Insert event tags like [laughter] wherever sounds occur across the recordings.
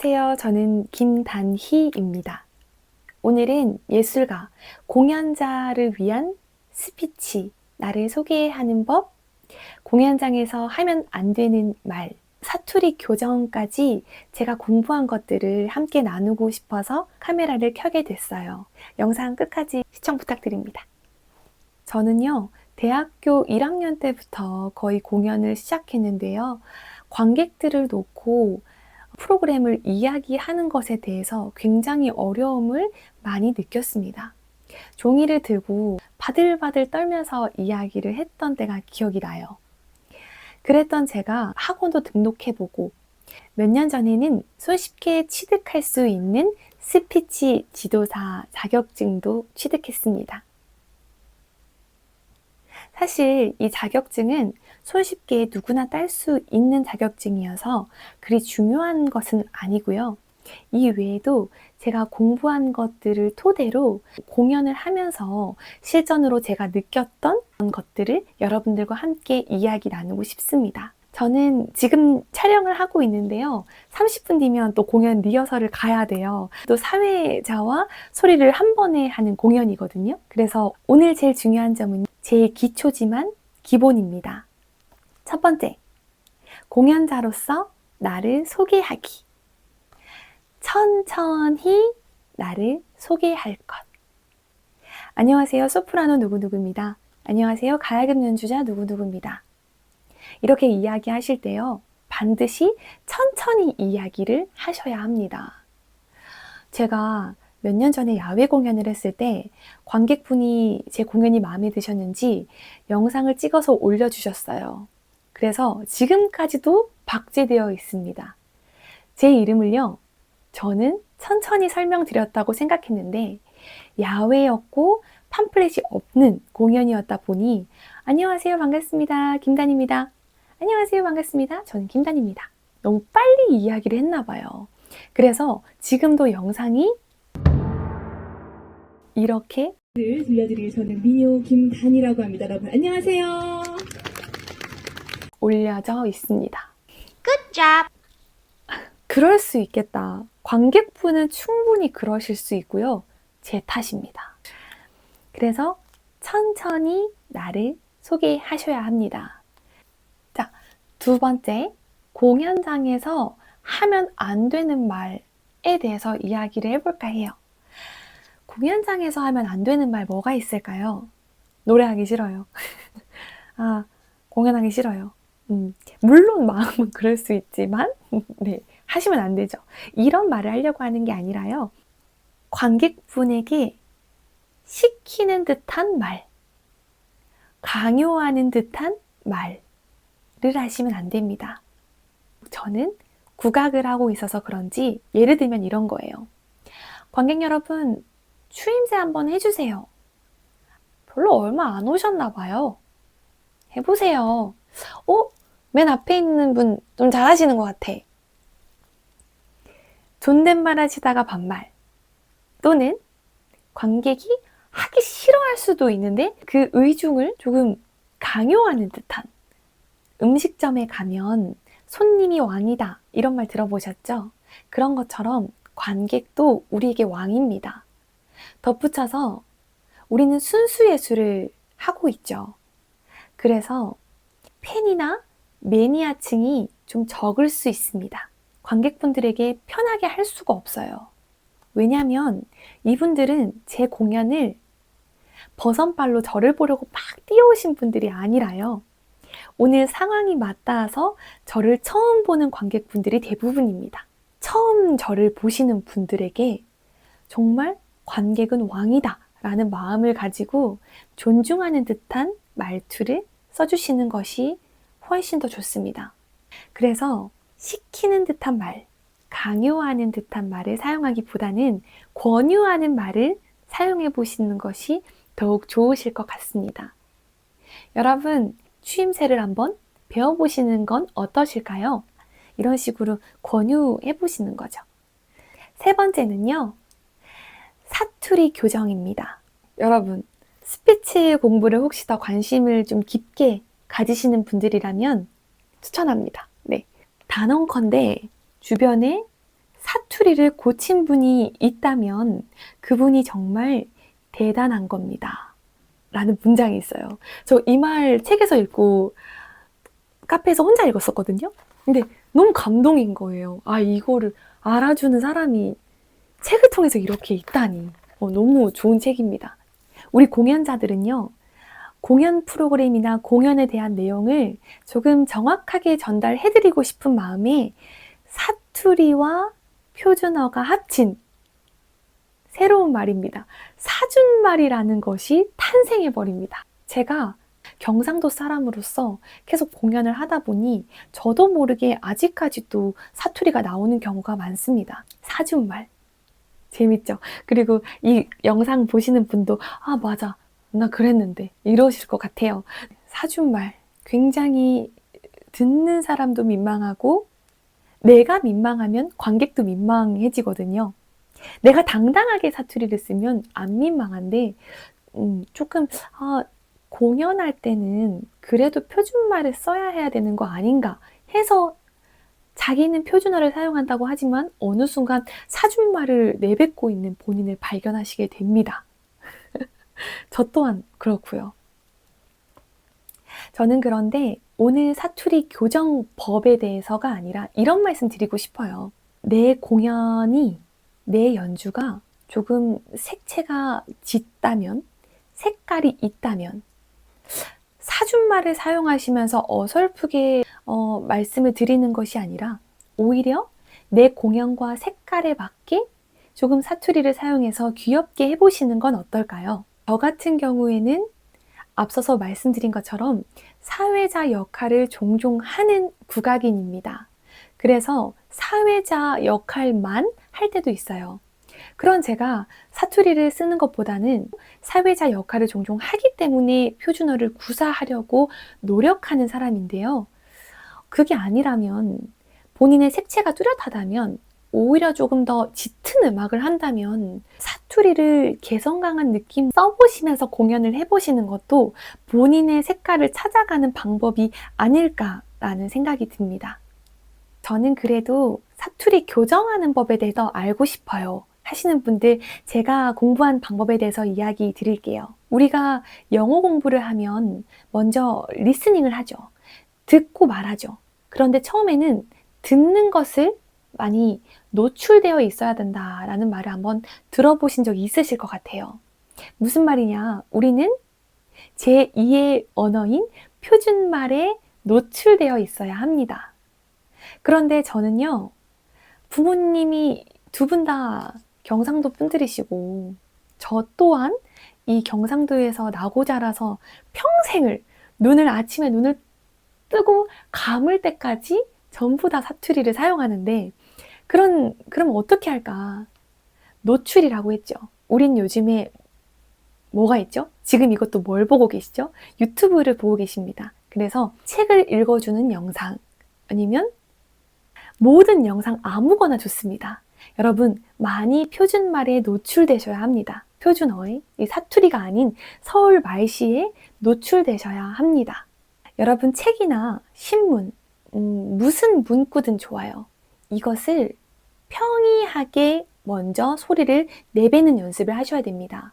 안녕하세요. 저는 김단희입니다. 오늘은 예술가, 공연자를 위한 스피치, 나를 소개하는 법, 공연장에서 하면 안 되는 말, 사투리 교정까지 제가 공부한 것들을 함께 나누고 싶어서 카메라를 켜게 됐어요. 영상 끝까지 시청 부탁드립니다. 저는요, 대학교 1학년 때부터 거의 공연을 시작했는데요. 관객들을 놓고 프로그램을 이야기하는 것에 대해서 굉장히 어려움을 많이 느꼈습니다. 종이를 들고 바들바들 떨면서 이야기를 했던 때가 기억이 나요. 그랬던 제가 학원도 등록해보고 몇 년 전에는 손쉽게 취득할 수 있는 스피치 지도사 자격증도 취득했습니다. 사실 이 자격증은 손쉽게 누구나 딸 수 있는 자격증이어서 그리 중요한 것은 아니고요. 이 외에도 제가 공부한 것들을 토대로 공연을 하면서 실전으로 제가 느꼈던 것들을 여러분들과 함께 이야기 나누고 싶습니다. 저는 지금 촬영을 하고 있는데요. 30분 뒤면 또 공연 리허설을 가야 돼요. 또 사회자와 소리를 한 번에 하는 공연이거든요. 그래서 오늘 제일 중요한 점은 제일 기초지만 기본입니다. 첫 번째, 공연자로서 나를 소개하기. 천천히 나를 소개할 것. 안녕하세요. 소프라노 누구누구입니다. 안녕하세요. 가야금 연주자 누구누구입니다. 이렇게 이야기하실 때요. 반드시 천천히 이야기를 하셔야 합니다. 제가 몇 년 전에 야외 공연을 했을 때 관객분이 제 공연이 마음에 드셨는지 영상을 찍어서 올려주셨어요. 그래서 지금까지도 박제되어 있습니다. 제 이름을요, 저는 천천히 설명드렸다고 생각했는데, 야외였고 팜플렛이 없는 공연이었다 보니, 안녕하세요, 반갑습니다. 김단입니다. 안녕하세요, 반갑습니다. 저는 김단입니다. 너무 빨리 이야기를 했나 봐요. 그래서 지금도 영상이 이렇게 를 들려드릴 저는 미녀 김단이라고 합니다. 여러분 안녕하세요. 올려져 있습니다. Good job. 그럴 수 있겠다. 관객분은 충분히 그러실 수 있고요. 제 탓입니다. 그래서 천천히 나를 소개하셔야 합니다. 자, 두 번째, 공연장에서 하면 안 되는 말에 대해서 이야기를 해볼까 해요. 공연장에서 하면 안 되는 말 뭐가 있을까요? 노래하기 싫어요. [laughs] 아, 공연하기 싫어요. 음, 물론 마음은 그럴 수 있지만, [laughs] 네, 하시면 안 되죠. 이런 말을 하려고 하는 게 아니라요. 관객분에게 시키는 듯한 말, 강요하는 듯한 말 을 하시면 안 됩니다. 저는 국악을 하고 있어서 그런지 예를 들면 이런 거예요. 관객 여러분, 추임새 한번 해주세요. 별로 얼마 안 오셨나 봐요. 해보세요. 어? 맨 앞에 있는 분 좀 잘하시는 것 같아. 존댓말 하시다가 반말. 또는 관객이 하기 싫어할 수도 있는데 그 의중을 조금 강요하는 듯한 음식점에 가면 손님이 왕이다 이런 말 들어보셨죠? 그런 것처럼 관객도 우리에게 왕입니다. 덧붙여서 우리는 순수 예술을 하고 있죠. 그래서 팬이나 매니아층이 좀 적을 수 있습니다. 관객분들에게 편하게 할 수가 없어요. 왜냐하면 이분들은 제 공연을 버선발로 저를 보려고 막 뛰어오신 분들이 아니라요. 오늘 상황이 맞닿아서 저를 처음 보는 관객분들이 대부분입니다. 처음 저를 보시는 분들에게 정말 관객은 왕이다 라는 마음을 가지고 존중하는 듯한 말투를 써주시는 것이 훨씬 더 좋습니다. 그래서 시키는 듯한 말, 강요하는 듯한 말을 사용하기보다는 권유하는 말을 사용해 보시는 것이 더욱 좋으실 것 같습니다. 여러분, 추임새를 한번 배워보시는 건 어떠실까요? 이런 식으로 권유해 보시는 거죠. 세 번째는요, 사투리 교정입니다. 여러분, 스피치 공부를 혹시 더 관심을 좀 깊게 가지시는 분들이라면 추천합니다. 네. 단언컨대 주변에 사투리를 고친 분이 있다면 그분이 정말 대단한 겁니다. 라는 문장이 있어요. 저 이 말 책에서 읽고 카페에서 혼자 읽었었거든요. 근데 너무 감동인 거예요. 아, 이거를 알아주는 사람이 책을 통해서 이렇게 있다니. 어, 너무 좋은 책입니다. 우리 공연자들은요, 공연 프로그램이나 공연에 대한 내용을 조금 정확하게 전달해드리고 싶은 마음에 사투리와 표준어가 합친 새로운 말입니다. 사준말이라는 것이 탄생해 버립니다. 제가 경상도 사람으로서 계속 공연을 하다 보니 저도 모르게 아직까지도 사투리가 나오는 경우가 많습니다. 사준말. 재밌죠? 그리고 이 영상 보시는 분도, 아, 맞아. 나 그랬는데. 이러실 것 같아요. 사준말. 굉장히 듣는 사람도 민망하고, 내가 민망하면 관객도 민망해지거든요. 내가 당당하게 사투리를 쓰면 안 민망한데, 음, 조금, 아, 공연할 때는 그래도 표준말을 써야 해야 되는 거 아닌가 해서 자기는 표준어를 사용한다고 하지만 어느 순간 사준말을 내뱉고 있는 본인을 발견하시게 됩니다. [laughs] 저 또한 그렇고요. 저는 그런데 오늘 사투리 교정법에 대해서가 아니라 이런 말씀 드리고 싶어요. 내 공연이, 내 연주가 조금 색채가 짙다면, 색깔이 있다면, 사준말을 사용하시면서 어설프게 어, 말씀을 드리는 것이 아니라 오히려 내 공연과 색깔에 맞게 조금 사투리를 사용해서 귀엽게 해보시는 건 어떨까요? 저 같은 경우에는 앞서서 말씀드린 것처럼 사회자 역할을 종종 하는 국악인입니다. 그래서 사회자 역할만 할 때도 있어요. 그런 제가 사투리를 쓰는 것보다는 사회자 역할을 종종 하기 때문에 표준어를 구사하려고 노력하는 사람인데요. 그게 아니라면 본인의 색채가 뚜렷하다면 오히려 조금 더 짙은 음악을 한다면 사투리를 개성 강한 느낌 써보시면서 공연을 해보시는 것도 본인의 색깔을 찾아가는 방법이 아닐까라는 생각이 듭니다. 저는 그래도 사투리 교정하는 법에 대해서 알고 싶어요. 하시는 분들 제가 공부한 방법에 대해서 이야기 드릴게요. 우리가 영어 공부를 하면 먼저 리스닝을 하죠. 듣고 말하죠. 그런데 처음에는 듣는 것을 많이 노출되어 있어야 된다라는 말을 한번 들어보신 적이 있으실 것 같아요. 무슨 말이냐? 우리는 제2의 언어인 표준말에 노출되어 있어야 합니다. 그런데 저는요, 부모님이 두 분 다 경상도 분들이시고, 저 또한 이 경상도에서 나고 자라서 평생을 눈을 아침에 눈을 뜨고 감을 때까지 전부 다 사투리를 사용하는데, 그런, 그럼 어떻게 할까? 노출이라고 했죠. 우린 요즘에 뭐가 있죠? 지금 이것도 뭘 보고 계시죠? 유튜브를 보고 계십니다. 그래서 책을 읽어주는 영상, 아니면 모든 영상 아무거나 좋습니다. 여러분, 많이 표준말에 노출되셔야 합니다. 표준어에, 이 사투리가 아닌 서울 말시에 노출되셔야 합니다. 여러분, 책이나 신문, 음, 무슨 문구든 좋아요. 이것을 평이하게 먼저 소리를 내뱉는 연습을 하셔야 됩니다.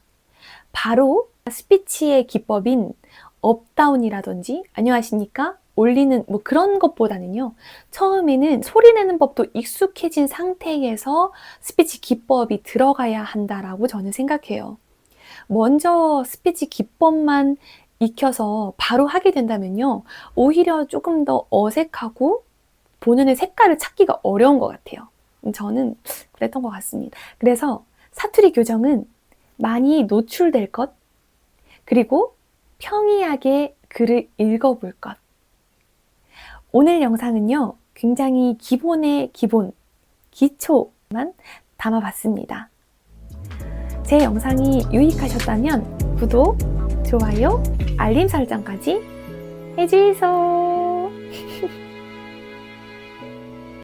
바로 스피치의 기법인 업다운이라든지 안녕하십니까? 올리는 뭐 그런 것보다는요. 처음에는 소리 내는 법도 익숙해진 상태에서 스피치 기법이 들어가야 한다라고 저는 생각해요. 먼저 스피치 기법만 익혀서 바로 하게 된다면요. 오히려 조금 더 어색하고 본연의 색깔을 찾기가 어려운 것 같아요. 저는 그랬던 것 같습니다. 그래서 사투리 교정은 많이 노출될 것, 그리고 평이하게 글을 읽어볼 것. 오늘 영상은요, 굉장히 기본의 기본, 기초만 담아봤습니다. 제 영상이 유익하셨다면 구독, 좋아요, 알림 설정까지 해주이소. [laughs]